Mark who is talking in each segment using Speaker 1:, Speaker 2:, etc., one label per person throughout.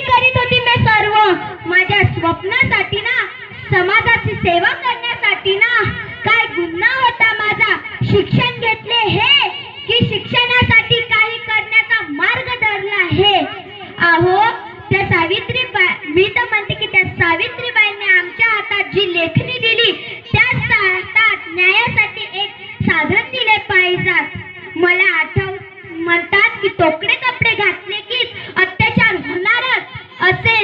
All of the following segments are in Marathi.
Speaker 1: करीत होती मी सर्व. माझ्या स्वप्नासाठी ना समाजाची सेवा करण्यासाठी ना काय गुन्हा होता माझा. शिक्षण घेतले हे की शिक्षणासाठी काही करण्याचा मार्ग धरला हे अहो त्या सावित्रीबाई मी तर म्हणते की त्या सावित्रीबाईंनी आमच्या हातात जी लेखणी दिली त्याच हातात न्यायासाठी एक साधन दिले पाहिजे. मला आठव म्हणतात की तोकडे कपडे घातले की अत्याचार होणारच असे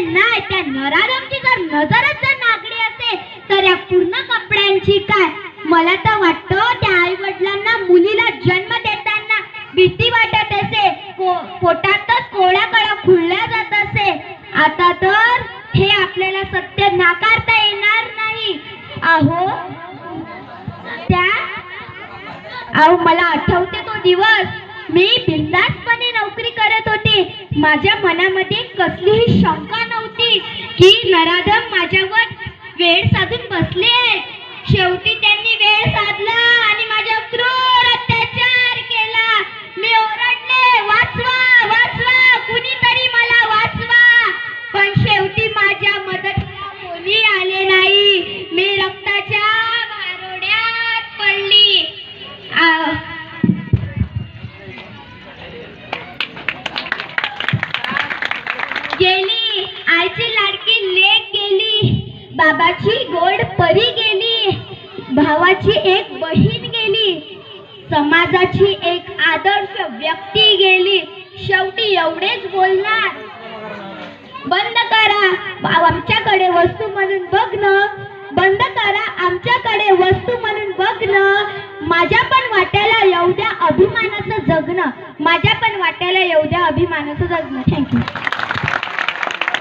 Speaker 1: या त्या नराधमची जर नजरच जर नागडी असेल तर या पूर्ण कपड्यांची काय? मला तर वाटतं त्या आई वडिलांना मुलीला जन्म देताना भीती वाटत असे. को- पोटातच कोळ्या कळा खुळल्या जात असे. आता तर हे आपल्याला सत्य नाकारता येणार नाही. अहो त्या अहो मला आठवते तो दिवस. मी बिंदासपणे नोकरी करत होते. माझ्या मनामध्ये कसलीही शंका नव्हती की नराधम माझ्यावर वेळ साधून बसले आहेत. शेवटी त्यांनी वेळ साधला आणि माझ्या बाबाची गोड परी गेली भावाची एक बहीण गेली समाजाची एक आदर्श व्यक्ती गेली. शेवटी एवढेच बोलणार. बंद करा. आमच्याकडे वस्तू म्हणून बघणं बंद करा. आमच्याकडे वस्तू म्हणून बघणं माझ्या पण वाट्याला एवढ्या अभिमानाचं जगणं. माझ्या पण वाट्याला एवढ्या अभिमानाचं जगणं. थँक्यू